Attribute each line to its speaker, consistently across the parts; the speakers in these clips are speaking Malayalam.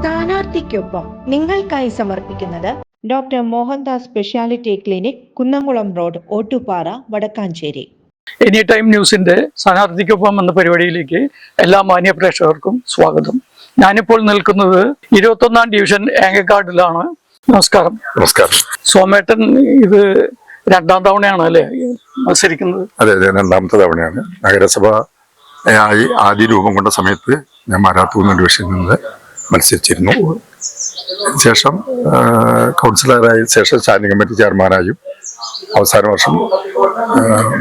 Speaker 1: സ്ഥാനാർത്ഥിക്കൊപ്പം നിങ്ങൾക്കായി സമർപ്പിക്കുന്നത് doctor Mohandas speciality clinic Kunnamkulam road Ottupara Vadakkanchery.
Speaker 2: Any time ന്യൂസിന്റെ സ്ഥാനാർത്ഥിക്കൊപ്പം എന്ന പരിപാടിയിലേക്ക് എല്ലാ മാന്യ പ്രേക്ഷകർക്കും സ്വാഗതം. ഞാനിപ്പോൾ നിൽക്കുന്നത് ഇരുപത്തൊന്നാം ഡിവിഷൻ ഏങ്ങക്കാട്ടിലാണ് നമസ്കാരം.
Speaker 3: നമസ്കാരം.
Speaker 2: സോമേട്ടൻ ഇത് രണ്ടാം തവണയാണ് അല്ലേ മത്സരിക്കുന്നത്?
Speaker 3: അതെ അതെ രണ്ടാമത്തെ തവണയാണ്. നഗരസഭ ആയി ആദ്യ രൂപം കൊണ്ട സമയത്ത് ഞാൻ മാരാത്തൂന്ന് ഡിവിഷനിൽ നിന്ന് മത്സരിച്ചിരുന്നു ശേഷം കൗൺസിലറായ ശേഷം സ്റ്റാൻഡിംഗ് കമ്മിറ്റി ചെയർമാനായും അവസാന വർഷം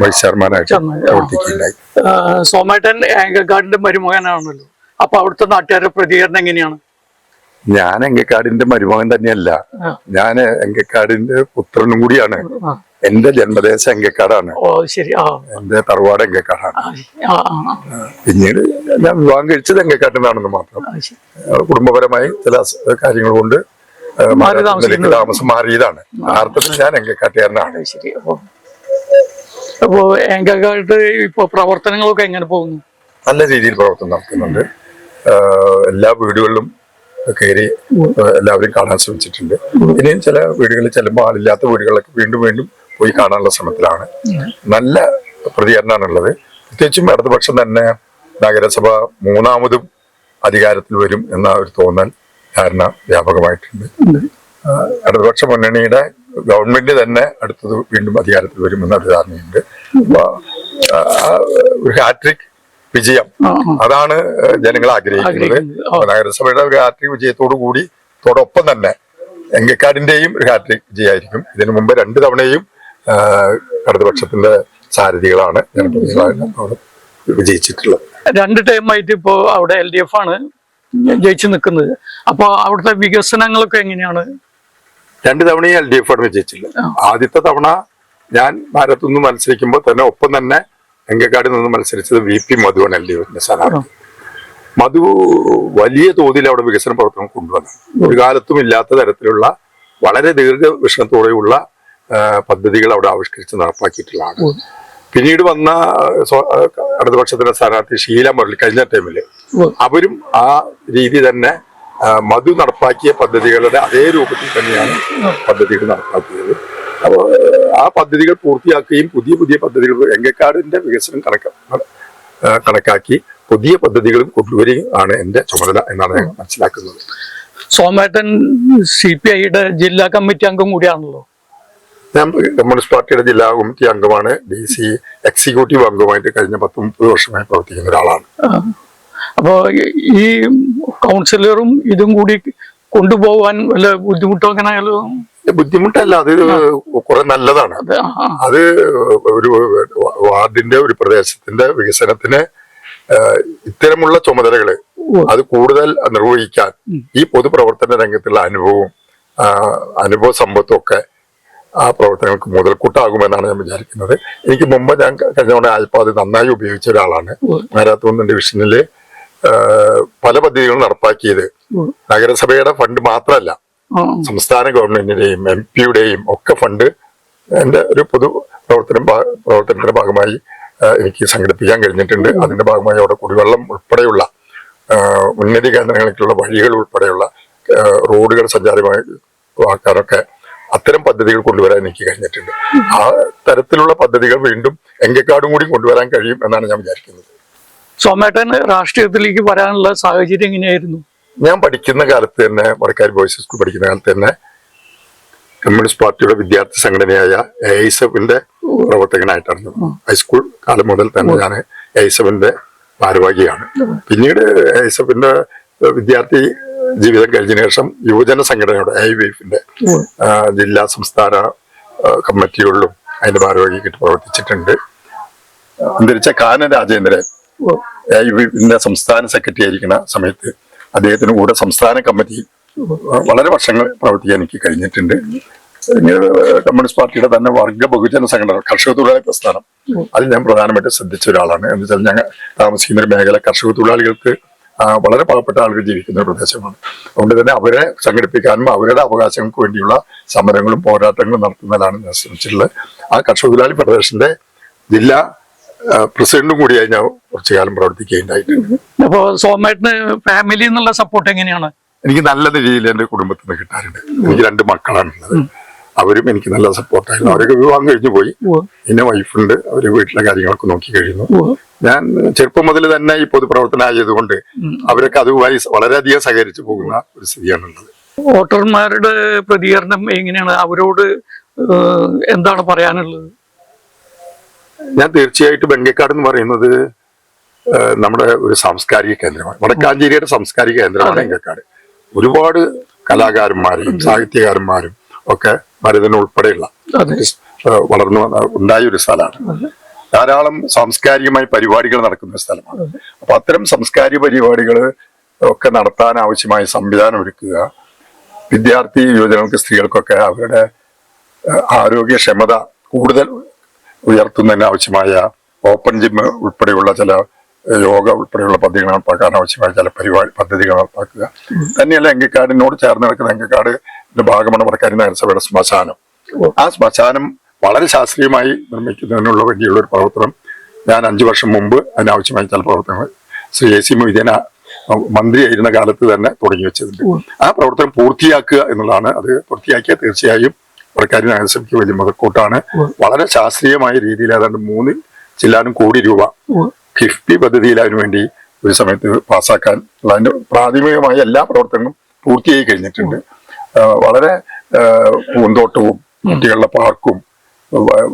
Speaker 3: വൈസ് ചെയർമാനായിട്ട്. പ്രവർത്തിക്കുകയുണ്ടായി
Speaker 2: സോമേട്ടൻ ഏങ്ങക്കാടിന്റെ മരുമകനാണല്ലോ അപ്പൊ അവിടുത്തെ നാട്ടുകാരുടെ പ്രതികരണം എങ്ങനെയാണ്
Speaker 3: ഞാൻ എങ്കക്കാടിന്റെ മരുമകൻ തന്നെയല്ല. ഞാൻ എങ്കക്കാടിന്റെ പുത്രനും കൂടിയാണ്. എന്റെ ജന്മദേശം എങ്കക്കാടാണ്
Speaker 2: ഓ ശരി.
Speaker 3: എന്റെ തറവാട് എങ്കക്കാടാണ്. പിന്നീട് ഞാൻ വിവാഹം കഴിച്ചത് എങ്കക്കാട്ടിൽ നിന്നാണെന്ന് മാത്രം കുടുംബപരമായി ചില കാര്യങ്ങൾ കൊണ്ട്. താമസം മാറിയതാണ്. യഥാർത്ഥത്തിൽ ഞാൻ എങ്കക്കാട്ടുകാരനാണ്.
Speaker 2: അപ്പൊ എങ്കക്കാട്ട് ഇപ്പൊ പ്രവർത്തനങ്ങളൊക്കെ എങ്ങനെ പോകുന്നു?
Speaker 3: നല്ല രീതിയിൽ പ്രവർത്തനം നടക്കുന്നുണ്ട്. എല്ലാ വീടുകളിലും കയറി എല്ലാവരും കാണാൻ ശ്രമിച്ചിട്ടുണ്ട്. ഇനിയും ചില വീടുകളിൽ ചെല്ലുമ്പോൾ ആളില്ലാത്ത വീടുകളിലൊക്കെ വീണ്ടും വീണ്ടും പോയി കാണാനുള്ള ശ്രമത്തിലാണ്. നല്ല പ്രതികരണമാണുള്ളത്. പ്രത്യേകിച്ചും ഇടതുപക്ഷം തന്നെ നഗരസഭ മൂന്നാമതും അധികാരത്തിൽ വരും എന്ന ഒരു തോന്നൽ ധാരണ വ്യാപകമായിട്ടുണ്ട്. ഇടതുപക്ഷ മുന്നണിയുടെ ഗവൺമെന്റ് തന്നെ അടുത്തത് വീണ്ടും അധികാരത്തിൽ വരുമെന്ന ഒരു ധാരണയുണ്ട്. അപ്പൊ ഒരു ഹാട്രിക് വിജയം. അതാണ് ജനങ്ങൾ ആഗ്രഹിക്കുന്നത്. നഗരസഭയുടെ ഒരു ഹാട്രിക് വിജയത്തോടു കൂടി തോടൊപ്പം തന്നെ എങ്കക്കാടിന്റെയും ഒരു ഹാട്രിക് വിജയമായിരിക്കും. ഇതിനു മുമ്പ് രണ്ട് തവണയും ഇടതുപക്ഷത്തിന്റെ സാരഥികളാണ് ജനപ്രതിനിധികളാണ് വിജയിച്ചിട്ടുള്ളത്.
Speaker 2: രണ്ട് ടൈമായിട്ട് ഇപ്പോ അവിടെ എൽ ഡി എഫ് ആണ് ജയിച്ചു നിൽക്കുന്നത്. അപ്പൊ അവിടുത്തെ വികസനങ്ങളൊക്കെ എങ്ങനെയാണ്?
Speaker 3: രണ്ട് തവണയും എൽ ഡി എഫ് ആണ് വിജയിച്ചില്ല ആദ്യത്തെ തവണ ഞാൻ ഭാരത്തുനിന്ന് മത്സരിക്കുമ്പോൾ തന്നെ ഒപ്പം തന്നെ എങ്കക്കാടിൽ നിന്ന് മത്സരിച്ചത് വി പി മധുവാണ് എൽ ഡി എഫിന്റെ സ്ഥാനാർത്ഥി. മധു വലിയ തോതിൽ അവിടെ വികസന പ്രവർത്തനം കൊണ്ടുവന്നു. ഒരു കാലത്തും ഇല്ലാത്ത തരത്തിലുള്ള വളരെ ദീർഘവീക്ഷണത്തോടെയുള്ള ആ, പദ്ധതികൾ അവിടെ ആവിഷ്കരിച്ച് നടപ്പാക്കിയിട്ടുള്ളതാണ്. പിന്നീട് വന്ന ഇടതുപക്ഷത്തിന്റെ സ്ഥാനാർത്ഥി ഷീല മുരളി കഴിഞ്ഞ
Speaker 2: ടൈമിൽ
Speaker 3: അവരും ആ രീതി തന്നെ മധു നടപ്പാക്കിയ പദ്ധതികളുടെ അതേ രൂപത്തിൽ തന്നെയാണ് പദ്ധതികൾ നടപ്പാക്കിയത്. അപ്പോൾ ആ പദ്ധതികൾ പൂർത്തിയാക്കുകയും പുതിയ പുതിയ പദ്ധതികൾ എങ്കക്കാടിന്റെ വികസനം കണക്ക കണക്കാക്കി പുതിയ പദ്ധതികളും കൊണ്ടുവരികയും ആണ് എന്റെ ചുമതല എന്നാണ് ഞാൻ മനസ്സിലാക്കുന്നത്.
Speaker 2: സോമേട്ടൻ സി പി ഐയുടെ ജില്ലാ കമ്മിറ്റി അംഗം കൂടിയാണല്ലോ.
Speaker 3: ഞാൻ കമ്മ്യൂണിസ്റ്റ് പാർട്ടിയുടെ ജില്ലാ കമ്മിറ്റി അംഗമാണ്. ഡി സി എക്സിക്യൂട്ടീവ് അംഗമായിട്ട് കഴിഞ്ഞ പത്ത് മുപ്പത് വർഷമായി പ്രവർത്തിക്കുന്ന ഒരാളാണ്.
Speaker 2: അപ്പോൾ അപ്പോ ഈ കൗൺസിലറും ഇതും കൂടി കൊണ്ടുപോകാൻ വല്ല ബുദ്ധിമുട്ടോ അങ്ങനെ
Speaker 3: ബുദ്ധിമുട്ടല്ല. അത് കുറെ നല്ലതാണ്.
Speaker 2: അത്
Speaker 3: ഒരു വാർഡിന്റെ ഒരു പ്രദേശത്തിന്റെ വികസനത്തിന് ഇത്തരമുള്ള
Speaker 2: ചുമതലകൾ
Speaker 3: അത് കൂടുതൽ നിർവഹിക്കാൻ ഈ പൊതുപ്രവർത്തന രംഗത്തുള്ള അനുഭവവും അനുഭവ സമ്പത്തും ഒക്കെ ആ പ്രവർത്തനങ്ങൾക്ക് മുതൽക്കൂട്ടാകുമെന്നാണ് ഞാൻ വിചാരിക്കുന്നത്. എനിക്ക് മുമ്പ് ഞാൻ കഴിഞ്ഞ തവണ നന്നായി ഉപയോഗിച്ച ഒരാളാണ്. മാരാത്തോൺ ഡിവിഷനിൽ പല പദ്ധതികളും നടപ്പാക്കിയത്. നഗരസഭയുടെ ഫണ്ട് മാത്രമല്ല സംസ്ഥാന ഗവൺമെന്റിന്റെയും എം പിയുടെയും ഒക്കെ ഫണ്ട് എന്റെ ഒരു പൊതു പ്രവർത്തനം പ്രവർത്തനത്തിന്റെ ഭാഗമായി എനിക്ക് സംഘടിപ്പിക്കാൻ കഴിഞ്ഞിട്ടുണ്ട്. അതിന്റെ ഭാഗമായി അവിടെ കുടിവെള്ളം ഉൾപ്പെടെയുള്ള ഉന്നതി കേന്ദ്രങ്ങളിലേക്കുള്ള വഴികൾ ഉൾപ്പെടെയുള്ള റോഡുകൾ സഞ്ചാരമായി ആക്കാനൊക്കെ അത്തരം പദ്ധതികൾ കൊണ്ടുവരാൻ എനിക്ക് കഴിഞ്ഞിട്ടുണ്ട്. ആ തരത്തിലുള്ള പദ്ധതികൾ വീണ്ടും എങ്കക്കാടും കൂടി കൊണ്ടുവരാൻ കഴിയും എന്നാണ് ഞാൻ വിചാരിക്കുന്നത്.
Speaker 2: സോമേട്ടൻ രാഷ്ട്രീയത്തിലേക്ക് വരാനുള്ള സാഹചര്യം എങ്ങനെയായിരുന്നു?
Speaker 3: ഞാൻ പഠിക്കുന്ന കാലത്ത് തന്നെ വടക്കാരി ബോയ്സ് സ്കൂൾ പഠിക്കുന്ന കാലത്ത് തന്നെ കമ്മ്യൂണിസ്റ്റ് പാർട്ടിയുടെ വിദ്യാർത്ഥി സംഘടനയായ എഐസഫിന്റെ പ്രവർത്തകനായിട്ടാണ്. ഹൈസ്കൂൾ കാലം മുതൽ തന്നെ ഞാൻ എഐസഫിന്റെ ഭാരവാഹിയാണ്. പിന്നീട് എഐസഫിന്റെ വിദ്യാർത്ഥി ജീവിതം കഴിഞ്ഞതിന് ശേഷം യുവജന സംഘടനയുടെ ഐ വി എഫിന്റെ ജില്ലാ സംസ്ഥാന കമ്മിറ്റികളിലും അതിന്റെ ഭാരവാഹിയായിട്ട് പ്രവർത്തിച്ചിട്ടുണ്ട്. അന്തരിച്ച കാനൻ രാജേന്ദ്രൻ ഐ വി എഫിന്റെ സംസ്ഥാന സെക്രട്ടറി ആയിരിക്കുന്ന സമയത്ത് അദ്ദേഹത്തിന് കൂടെ സംസ്ഥാന കമ്മിറ്റി വളരെ വർഷങ്ങൾ പ്രവർത്തിക്കാൻ എനിക്ക് കഴിഞ്ഞിട്ടുണ്ട്. കമ്മ്യൂണിസ്റ്റ് പാർട്ടിയുടെ തന്നെ വർഗ ബഹുജന സംഘടന കർഷക തൊഴിലാളി പ്രസ്ഥാനം. അതിൽ ഞാൻ പ്രധാനമായിട്ട് ശ്രദ്ധിച്ച ഒരാളാണ്. എന്ന് വെച്ചാൽ ഞങ്ങൾ താമസിക്കുന്ന ഒരു മേഖല കർഷക തൊഴിലാളികൾക്ക് വളരെ പാവപ്പെട്ട ആളുകൾ ജീവിക്കുന്ന പ്രദേശമാണ്. അതുകൊണ്ട് തന്നെ അവരെ സംഘടിപ്പിക്കാനും അവരുടെ അവകാശങ്ങൾക്ക് വേണ്ടിയുള്ള സമരങ്ങളും പോരാട്ടങ്ങളും നടത്തുന്നതിലാണ് ഞാൻ ശ്രമിച്ചിട്ടുള്ളത്. ആ കർഷക തൊഴിലാളി ഫെഡറേഷന്റെ ജില്ലാ പ്രസിഡന്റും കൂടിയായി ഞാൻ കുറച്ചു കാലം പ്രവർത്തിക്കുകയുണ്ടായിട്ടുണ്ട്
Speaker 2: അപ്പോ സോമേട്ടന് ഫാമിലി എന്നുള്ള സപ്പോർട്ട് എങ്ങനെയാണ്?
Speaker 3: എനിക്ക് നല്ല രീതിയിൽ എന്റെ കുടുംബത്തിൽ നിന്ന് കിട്ടാറുണ്ട്. എനിക്ക് രണ്ട് മക്കളാണുള്ളത്. അവരും എനിക്ക് നല്ല സപ്പോർട്ടായിരുന്നു അവരൊക്കെ വിവാഹം കഴിഞ്ഞു പോയി. എന്റെ വൈഫുണ്ട് അവർ വീട്ടിലെ കാര്യങ്ങളൊക്കെ നോക്കി കഴിയുന്നു. ഞാൻ ചെറുപ്പം മുതൽ തന്നെ ഈ പൊതുപ്രവർത്തനമായതുകൊണ്ട് അവരൊക്കെ അതുമായി വളരെയധികം സഹകരിച്ചു പോകുന്ന ഒരു സ്ഥിതിയാണുള്ളത്.
Speaker 2: വോട്ടർമാരുടെ പ്രതികരണം എങ്ങനെയാണ്? അവരോട് എന്താണ് പറയാനുള്ളത്?
Speaker 3: ഞാൻ തീർച്ചയായിട്ടും വെങ്കക്കാട് എന്ന് പറയുന്നത് നമ്മുടെ ഒരു സാംസ്കാരിക കേന്ദ്രമാണ്. വടക്കാഞ്ചേരിയുടെ സാംസ്കാരിക കേന്ദ്രമാണ് വെങ്കക്കാട്. ഒരുപാട് കലാകാരന്മാരും സാഹിത്യകാരന്മാരും ഒക്കെ ഭരതൻ ഉൾപ്പെടെയുള്ള വളർന്നു ഉണ്ടായ ഒരു സ്ഥലമാണ്. ധാരാളം സാംസ്കാരികമായി പരിപാടികൾ നടക്കുന്ന സ്ഥലമാണ്. അപ്പൊ അത്തരം സാംസ്കാരിക പരിപാടികൾ ഒക്കെ നടത്താൻ ആവശ്യമായ സംവിധാനം ഒരുക്കുക. വിദ്യാർത്ഥി യുവജനങ്ങൾക്ക് സ്ത്രീകൾക്കൊക്കെ അവരുടെ ആരോഗ്യക്ഷമത കൂടുതൽ ഉയർത്തുന്നതിന് ആവശ്യമായ ഓപ്പൺ ജിം ഉൾപ്പെടെയുള്ള ചില യോഗ ഉൾപ്പെടെയുള്ള പദ്ധതികൾ നടപ്പാക്കാൻ ആവശ്യമായ ചില പരിപാടി പദ്ധതികൾ നടപ്പാക്കുക. തന്നെയല്ല എങ്കിക്കാടിനോട് ചേർന്ന് നടക്കുന്ന എങ്കിക്കാട് ഭാഗമാണ് വടക്കാരി നഗരസഭയുടെ ശ്മശാനം. ആ ശ്മശാനം വളരെ ശാസ്ത്രീയമായി നിർമ്മിക്കുന്നതിനുള്ള വേണ്ടിയുള്ള ഒരു പ്രവർത്തനം. ഞാൻ അഞ്ചു വർഷം മുമ്പ് അതിനാവശ്യമായ ചില പ്രവർത്തനങ്ങൾ ശ്രീ എ സി മൊയ്തീന മന്ത്രിയായിരുന്ന കാലത്ത് തന്നെ തുടങ്ങി വെച്ചിട്ടുണ്ട്. ആ പ്രവർത്തനം പൂർത്തിയാക്കുക എന്നുള്ളതാണ് അത് പൂർത്തിയാക്കിയ തീർച്ചയായും വടക്കാരി നഗരസഭയ്ക്ക് വലിയ മുതൽക്കൂട്ടാണ്. വളരെ ശാസ്ത്രീയമായ രീതിയിൽ ഏതാണ്ട് മൂന്ന് ചില്ലാനും കോടി രൂപ കിഫ്ബി പദ്ധതിയിൽ അതിനു വേണ്ടി ഒരു സമയത്ത് പാസ്സാക്കാൻ അതിന്റെ പ്രാഥമികമായ എല്ലാ പ്രവർത്തനങ്ങളും പൂർത്തിയായി കഴിഞ്ഞിട്ടുണ്ട്. വളരെ പൂന്തോട്ടവും കുട്ടികളുടെ പാർക്കും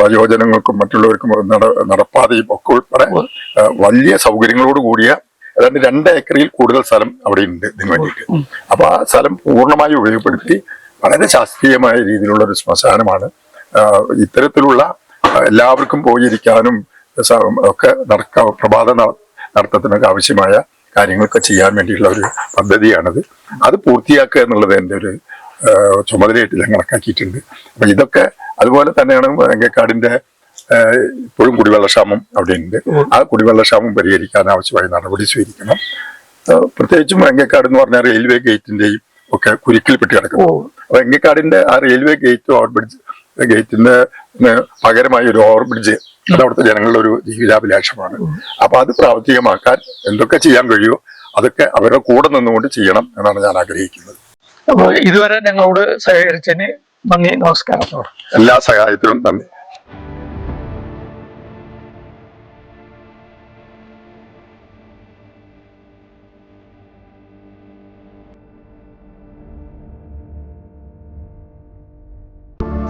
Speaker 3: വയോജനങ്ങൾക്കും മറ്റുള്ളവർക്കും നട നടപ്പാതയും ഒക്കെ ഉൾപ്പെടെ വലിയ സൗകര്യങ്ങളോട് കൂടിയ ഏതാണ്ട് രണ്ട് ഏക്കറിൽ കൂടുതൽ സ്ഥലം അവിടെ ഉണ്ട് ഇതിനു വേണ്ടിയിട്ട്. അപ്പൊ ആ സ്ഥലം പൂർണമായി ഉപയോഗപ്പെടുത്തി വളരെ ശാസ്ത്രീയമായ രീതിയിലുള്ള ഒരു ശ്മശാനമാണ്. ഇത്തരത്തിലുള്ള എല്ലാവർക്കും പോയിരിക്കാനും ഒക്കെ നടക്ക പ്രഭാത നടത്തത്തിനൊക്കെ ആവശ്യമായ കാര്യങ്ങളൊക്കെ ചെയ്യാൻ വേണ്ടിയുള്ള ഒരു പദ്ധതിയാണത്. അത് പൂർത്തിയാക്കുക എന്നുള്ളത് എന്റെ ഒരു ചുമതലയായിട്ട് ഞാൻ കണക്കാക്കിയിട്ടുണ്ട്. അപ്പൊ ഇതൊക്കെ അതുപോലെ തന്നെയാണ് വെങ്കക്കാടിന്റെ ആ, ഇപ്പോഴും കുടിവെള്ളക്ഷാമം അവിടെ ഉണ്ട് ആ കുടിവെള്ളക്ഷാമം പരിഹരിക്കാൻ ആവശ്യമായ നടപടി സ്വീകരിക്കണം. പ്രത്യേകിച്ചും വെങ്കക്കാട് എന്ന് പറഞ്ഞാൽ റെയിൽവേ ഗേറ്റിന്റെയും ഒക്കെ കുരുക്കിൽപ്പെട്ട് കിടക്കുന്നു. അപ്പൊ വെങ്കക്കാടിന്റെ ആ റെയിൽവേ ഗേറ്റ് ഓവർ ബ്രിഡ്ജ് ഗേറ്റിന്റെ പകരമായി ഒരു ഓവർ ബ്രിഡ്ജ് അത് അവിടുത്തെ ജനങ്ങളുടെ ഒരു ജീവിതാഭിലാഷമാണ്. അപ്പൊ അത് പ്രാവർത്തികമാക്കാൻ എന്തൊക്കെ ചെയ്യാൻ കഴിയുമോ അതൊക്കെ അവരുടെ കൂടെ നിന്നുകൊണ്ട് ചെയ്യണം എന്നാണ് ഞാൻ ആഗ്രഹിക്കുന്നത്.
Speaker 2: അപ്പൊ ഇതുവരെ ഞങ്ങളോട് സഹകരിച്ചതിന് നന്ദി നമസ്കാരം.
Speaker 3: എല്ലാ സഹായത്തിനും നന്ദി.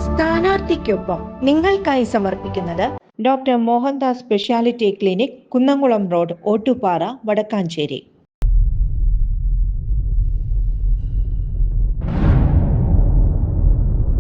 Speaker 1: സ്ഥാനാർത്ഥിക്കൊപ്പം നിങ്ങൾക്കായി സമർപ്പിക്കുന്നത് doctor Mohandas speciality clinic Kunnamkulam road Ottupara Vadakkanchery.